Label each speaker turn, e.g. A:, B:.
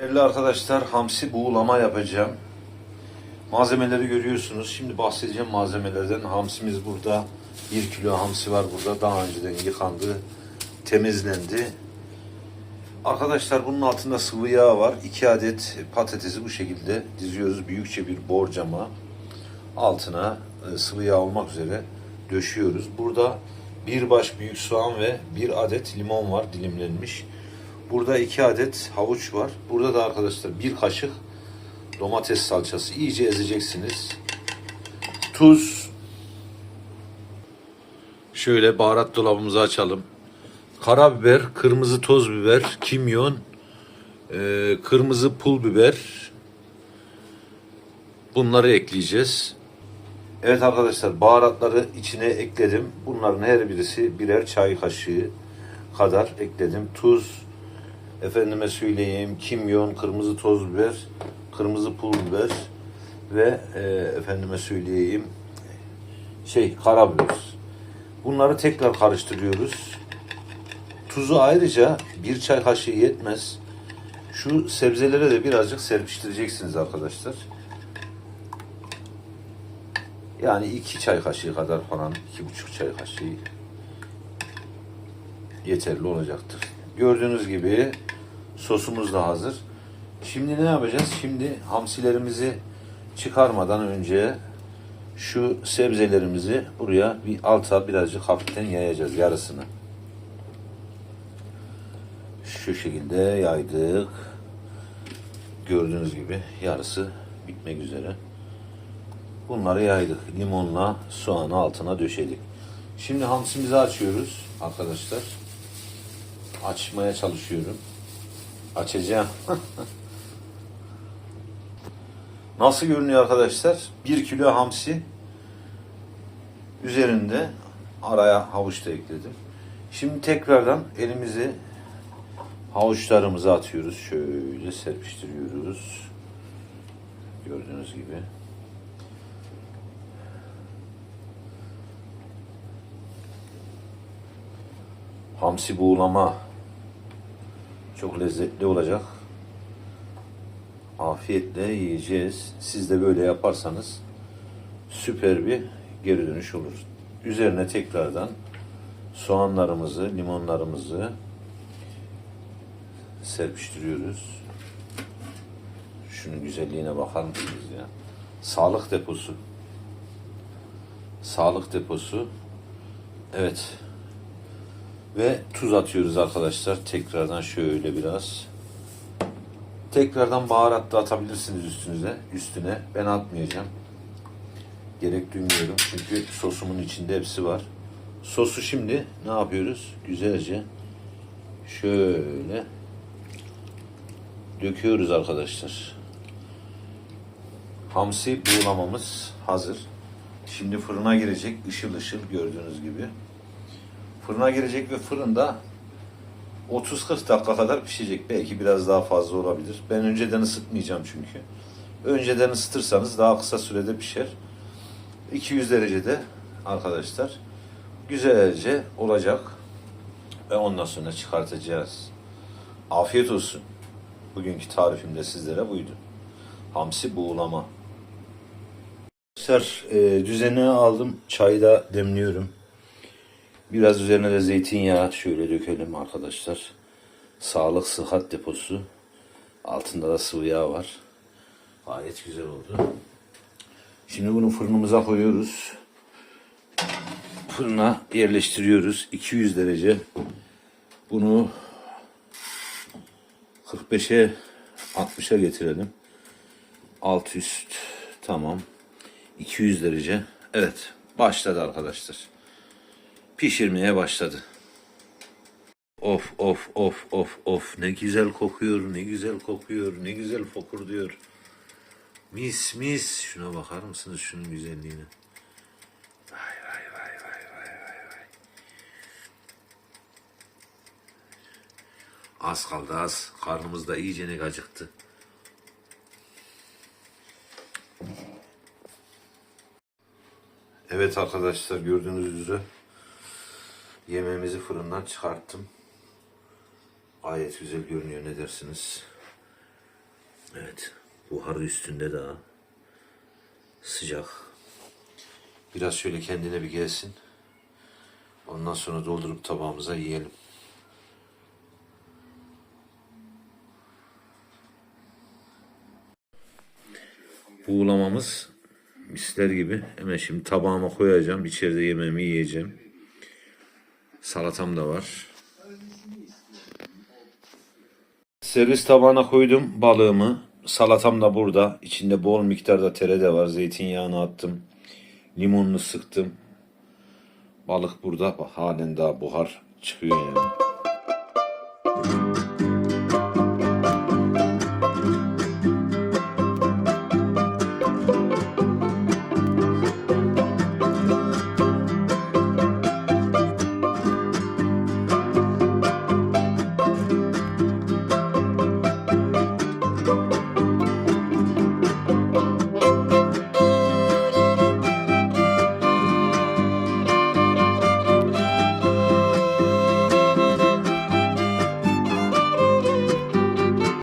A: Değerli arkadaşlar hamsi buğulama yapacağım. Malzemeleri görüyorsunuz. Şimdi bahsedeceğim malzemelerden. Hamsimiz burada. 1 kilo hamsi var burada. Daha önceden yıkandı. Temizlendi. Arkadaşlar bunun altında sıvı yağ var. 2 adet patatesi bu şekilde diziyoruz. Büyükçe bir borcama. Altına e, sıvı yağ olmak üzere döşüyoruz. Burada bir baş büyük soğan ve bir adet limon var dilimlenmiş. Burada iki adet havuç var. Burada da arkadaşlar bir kaşık domates salçası. iyice ezeceksiniz. Tuz. Şöyle baharat dolabımızı açalım. Karabiber, kırmızı toz biber, kimyon, e, kırmızı pul biber. Bunları ekleyeceğiz. Evet arkadaşlar baharatları içine ekledim. Bunların her birisi birer çay kaşığı kadar ekledim. Tuz, efendime söyleyeyim kimyon, kırmızı toz biber, kırmızı pul biber ve e, efendime söyleyeyim şey karabiber. Bunları tekrar karıştırıyoruz. Tuzu ayrıca bir çay kaşığı yetmez. Şu sebzelere de birazcık serpiştireceksiniz arkadaşlar. Yani iki çay kaşığı kadar falan, iki buçuk çay kaşığı yeterli olacaktır. Gördüğünüz gibi sosumuz da hazır. Şimdi ne yapacağız? Şimdi hamsilerimizi çıkarmadan önce şu sebzelerimizi buraya bir alta birazcık hafiften yayacağız yarısını. Şu şekilde yaydık. Gördüğünüz gibi yarısı bitmek üzere. Bunları yaydık. Limonla soğanı altına döşedik. Şimdi hamsimizi açıyoruz arkadaşlar. Açmaya çalışıyorum. Açacağım. Nasıl görünüyor arkadaşlar? 1 kilo hamsi üzerinde araya havuç da ekledim. Şimdi tekrardan elimizi havuçlarımıza atıyoruz. Şöyle serpiştiriyoruz. Gördüğünüz gibi. Hamsi buğulama çok lezzetli olacak. Afiyetle yiyeceğiz. Siz de böyle yaparsanız süper bir geri dönüş olur. Üzerine tekrardan soğanlarımızı, limonlarımızı serpiştiriyoruz. Şunun güzelliğine bakar mısınız ya? Sağlık deposu. Sağlık deposu. Evet. Ve tuz atıyoruz arkadaşlar. Tekrardan şöyle biraz. Tekrardan baharat da atabilirsiniz üstünüze, üstüne. Ben atmayacağım. Gerek duymuyorum çünkü sosumun içinde hepsi var. Sosu şimdi ne yapıyoruz? Güzelce şöyle döküyoruz arkadaşlar. Hamsi buğulamamız hazır. Şimdi fırına girecek ışıl ışıl gördüğünüz gibi. Fırına girecek ve fırında 30-40 dakika kadar pişecek. Belki biraz daha fazla olabilir. Ben önceden ısıtmayacağım çünkü. Önceden ısıtırsanız daha kısa sürede pişer. 200 derecede arkadaşlar güzelce olacak ve ondan sonra çıkartacağız. Afiyet olsun. Bugünkü tarifim de sizlere buydu. Hamsi buğulama. Arkadaşlar e, aldım. Çayı da demliyorum. Biraz üzerine de zeytinyağı şöyle dökelim arkadaşlar. Sağlık sıhhat deposu. Altında da sıvı yağ var. Gayet güzel oldu. Şimdi bunu fırınımıza koyuyoruz. Fırına yerleştiriyoruz. 200 derece. Bunu 45'e 60'a getirelim. Alt üst tamam. 200 derece. Evet başladı arkadaşlar pişirmeye başladı. Of of of of of ne güzel kokuyor, ne güzel kokuyor, ne güzel fokur diyor. Mis mis. Şuna bakar mısınız şunun güzelliğine? Vay vay vay vay vay vay vay. Az kaldı az. Karnımız da iyice ne acıktı. Evet arkadaşlar gördüğünüz üzere Yemeğimizi fırından çıkarttım. Gayet güzel görünüyor ne dersiniz? Evet. Buharı üstünde daha. Sıcak. Biraz şöyle kendine bir gelsin. Ondan sonra doldurup tabağımıza yiyelim. Buğulamamız misler gibi. Hemen şimdi tabağıma koyacağım. İçeride yemeğimi yiyeceğim. Salatam da var. Servis tabağına koydum balığımı. Salatam da burada. İçinde bol miktarda tere de var. Zeytinyağını attım. Limonunu sıktım. Balık burada. Halen daha buhar çıkıyor yani.